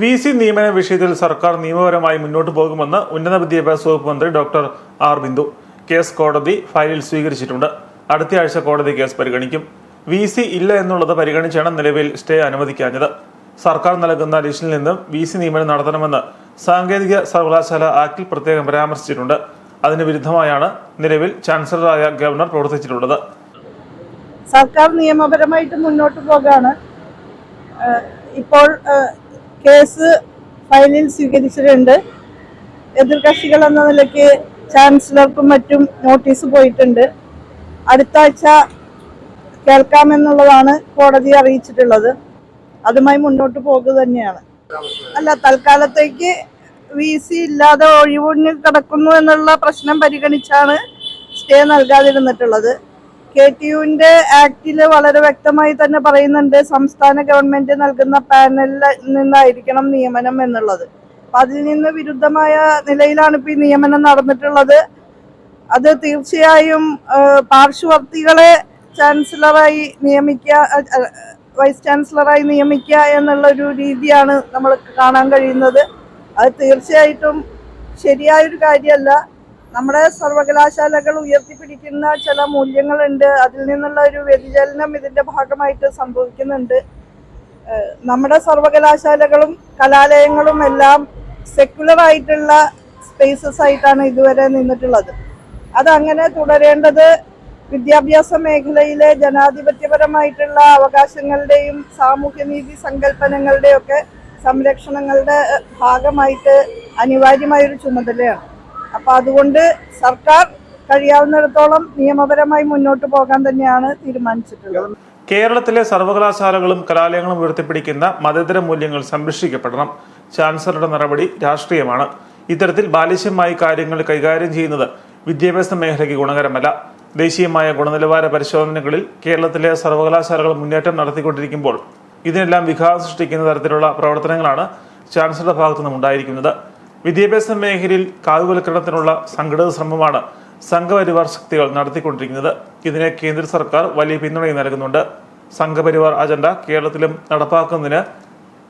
V C നിയമന വിഷയത്തിൽ സർക്കാർ നിയമപരമായി മുന്നോട്ട് പോകുമെന്ന് ഉന്നത വിദ്യാഭ്യാസ വകുപ്പ് മന്ത്രി ഡോക്ടർ ആർ ബിന്ദു. കേസ് കോടതി ഫയലിൽ സ്വീകരിച്ചിട്ടുണ്ട്. അടുത്ത ആഴ്ച കോടതി കേസ് പരിഗണിക്കും. വി സി ഇല്ല എന്നുള്ളത് പരിഗണിച്ചാണ് നിലവിൽ സ്റ്റേ അനുവദിക്കാഞ്ഞത്. സർക്കാർ നൽകുന്ന ലിസ്റ്റിൽ നിന്നും വി സി നിയമനം നടത്തണമെന്ന് സാങ്കേതിക സർവകലാശാല ആക്ടിൽ പ്രത്യേകം പരാമർശിച്ചിട്ടുണ്ട്. അതിന് വിരുദ്ധമായാണ് നിലവിൽ ചാൻസലറായ ഗവർണർ പ്രവർത്തിച്ചിട്ടുള്ളത്. സർക്കാർ നിയമപരമായിട്ട് മുന്നോട്ട് പോകാണ്. ഇപ്പോൾ കേസ് ഫയലിൽ സ്വീകരിച്ചിട്ടുണ്ട്. എതിർകക്ഷികൾ എന്ന നിലയ്ക്ക് ചാൻസലർക്കും മറ്റും നോട്ടീസ് പോയിട്ടുണ്ട്. അടുത്ത ആഴ്ച കേൾക്കാമെന്നുള്ളതാണ് കോടതി അറിയിച്ചിട്ടുള്ളത്. അതുമായി മുന്നോട്ട് പോകുക തന്നെയാണ്. അല്ല തൽക്കാലത്തേക്ക് വി സി ഇല്ലാതെ ഒഴിവൊഴിഞ്ഞ് കിടക്കുന്നു എന്നുള്ള പ്രശ്നം പരിഗണിച്ചാണ് സ്റ്റേ നൽകാതിരുന്നിട്ടുള്ളത്. കെ ടി യുവിന്റെ ആക്ടിൽ വളരെ വ്യക്തമായി തന്നെ പറയുന്നുണ്ട് സംസ്ഥാന ഗവൺമെന്റ് നൽകുന്ന പാനലിൽ നിന്നായിരിക്കണം നിയമനം എന്നുള്ളത്. അപ്പൊ അതിൽ നിന്ന് വിരുദ്ധമായ നിലയിലാണ് ഇപ്പൊ ഈ നിയമനം നടന്നിട്ടുള്ളത്. അത് തീർച്ചയായും പാർശ്വവർത്തികളെ ചാൻസലറായി നിയമിക്കുക വൈസ് ചാൻസലറായി നിയമിക്കുക എന്നുള്ള ഒരു രീതിയാണ് നമ്മൾ കാണാൻ കഴിയുന്നത്. അത് തീർച്ചയായിട്ടും ശരിയായൊരു കാര്യമല്ല. നമ്മുടെ സർവകലാശാലകൾ ഉയർത്തിപ്പിടിക്കുന്ന ചില മൂല്യങ്ങളുണ്ട്. അതിൽ നിന്നുള്ള ഒരു വ്യതിചലനം ഇതിന്റെ ഭാഗമായിട്ട് സംഭവിക്കുന്നുണ്ട്. നമ്മുടെ സർവകലാശാലകളും കലാലയങ്ങളും എല്ലാം സെക്യുലർ ആയിട്ടുള്ള സ്പേസസ് ആയിട്ടാണ് ഇതുവരെ നിന്നിട്ടുള്ളത്. അതങ്ങനെ തുടരേണ്ടത് വിദ്യാഭ്യാസ മേഖലയിലെ ജനാധിപത്യപരമായിട്ടുള്ള അവകാശങ്ങളുടെയും സാമൂഹ്യനീതി സങ്കല്പനങ്ങളുടെയൊക്കെ സംരക്ഷണങ്ങളുടെ ഭാഗമായിട്ട് അനിവാര്യമായൊരു ചുമതലയാണ്. അപ്പൊ അതുകൊണ്ട് സർക്കാർ കഴിയാവുന്നിടത്തോളം നിയമപരമായി മുന്നോട്ട് പോകാൻ തന്നെയാണ് തീരുമാനിച്ചിട്ടുള്ളത്. കേരളത്തിലെ സർവകലാശാലകളും കലാലയങ്ങളും ഉയർത്തിപ്പിടിക്കുന്ന മതേതര മൂല്യങ്ങൾ സംരക്ഷിക്കപ്പെടണം. ചാൻസലറുടെ നടപടി രാഷ്ട്രീയമാണ്. ഇത്തരത്തിൽ ബാലിശ്യമായി കാര്യങ്ങൾ കൈകാര്യം ചെയ്യുന്നത് വിദ്യാഭ്യാസ മേഖലയ്ക്ക് ഗുണകരമല്ല. ദേശീയമായ ഗുണനിലവാര പരിശോധനകളിൽ കേരളത്തിലെ സർവകലാശാലകൾ മുന്നേറ്റം നടത്തിക്കൊണ്ടിരിക്കുമ്പോൾ ഇതിനെല്ലാം വിഘാതം സൃഷ്ടിക്കുന്ന തരത്തിലുള്ള പ്രവർത്തനങ്ങളാണ് ചാൻസലറുടെ ഭാഗത്തു നിന്നും ഉണ്ടായിരിക്കുന്നത്. വിദ്യാഭ്യാസ മേഖലയിൽ കാവ്യവൽക്കരണത്തിനുള്ള സംഘടിത ശ്രമമാണ് സംഘപരിവാർ ശക്തികൾ നടത്തിക്കൊണ്ടിരിക്കുന്നത്. ഇതിനെ കേന്ദ്ര സർക്കാർ വലിയ പിന്തുണയും നൽകുന്നുണ്ട്. സംഘപരിവാർ അജണ്ട കേരളത്തിലും നടപ്പാക്കുന്നതിന്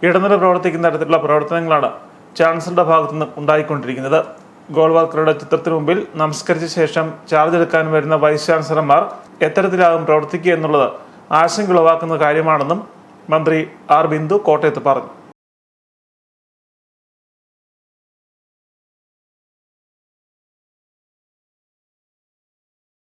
ഇടനില പ്രവർത്തിക്കുന്ന തരത്തിലുള്ള പ്രവർത്തനങ്ങളാണ് ചാൻസലറുടെ ഭാഗത്തുനിന്ന് ഉണ്ടായിക്കൊണ്ടിരിക്കുന്നത്. ഗോൾവാൾക്കറുടെ ചിത്രത്തിന് മുമ്പിൽ നമസ്കരിച്ച ശേഷം ചാർജ് എടുക്കാൻ വരുന്ന വൈസ് ചാൻസലർമാർ എത്തരത്തിലാകും പ്രവർത്തിക്കുക എന്നുള്ളത് ആശങ്ക ഉളവാക്കുന്ന കാര്യമാണെന്നും മന്ത്രി ആർ ബിന്ദു കോട്ടയത്ത് പറഞ്ഞു.